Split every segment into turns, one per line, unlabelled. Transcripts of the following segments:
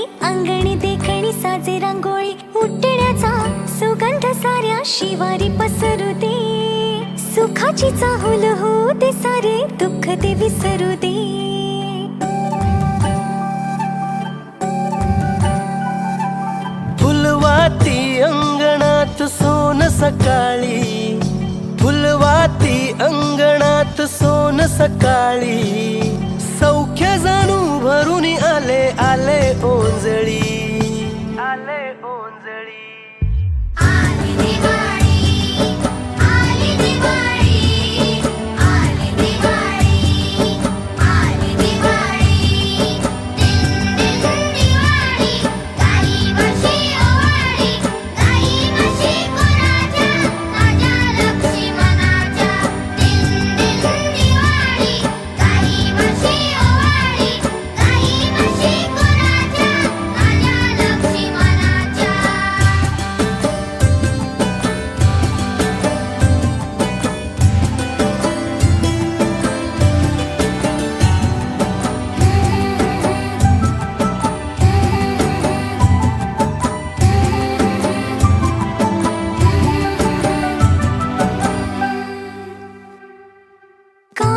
सारी अंगणी देखणी साजे रांगोळी उठण्याचा सुगंध साऱ्या शिवारी पसरू दे सुखाची चाहूल हो ते सारे दुःख ते विसरू दे
फुलवाती अंगणात सोन सकाळी. फुलवाती अंगणात सोन सकाळी. सौख्य जाणू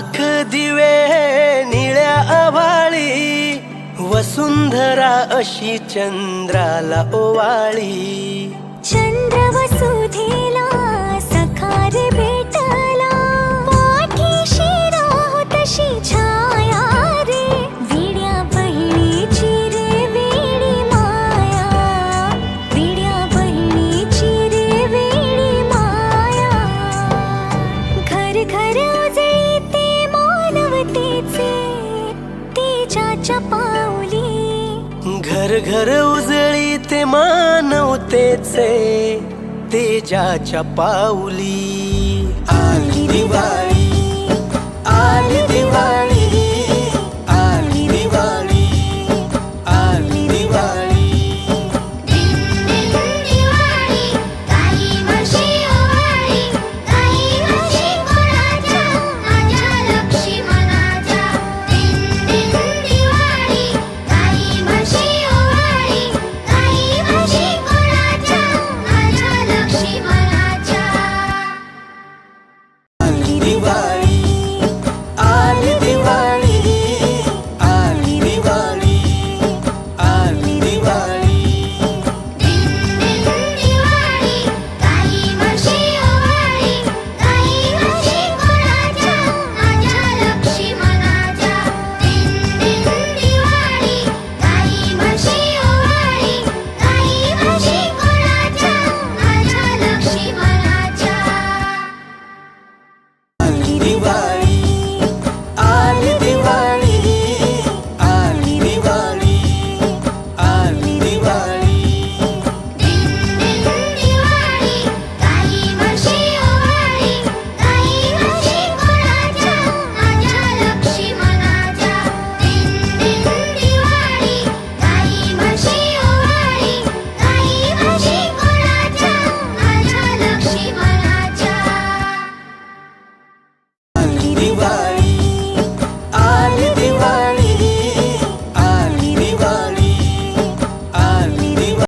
लाख दिवे निळ्या आभाळी वसुंधरा अशी चंद्राला ओवाळी.
चंद्र वसुधेला तेजाच्या पावली
घर घर उजळी ते मानवतेचे तेजाच्या पाऊली आली दिवाळी आली दिवाळी.